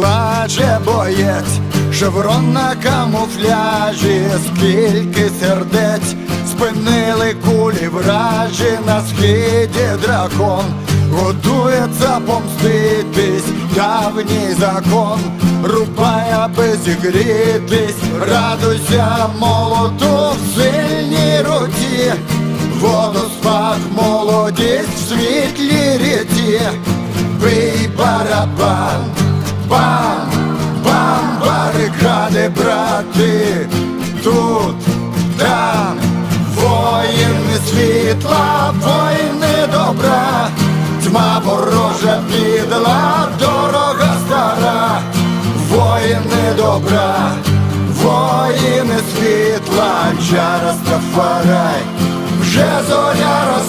плаче боєць, шеврон на камуфляжі, скільки сердець, спинили кулі вражі на схиді дракон, готується помститись, давній закон, рубай, аби зігрітись, радуйся молоту в сильній руці. Водоспад, молодість в світлі ріті, бий барабан, бам, бам, барикади, брати, тут, там, воїни світла, воїни добра, тьма ворожа підла, дорога стара, воїни добра, воїни світла, чара Стафарай, вже зоря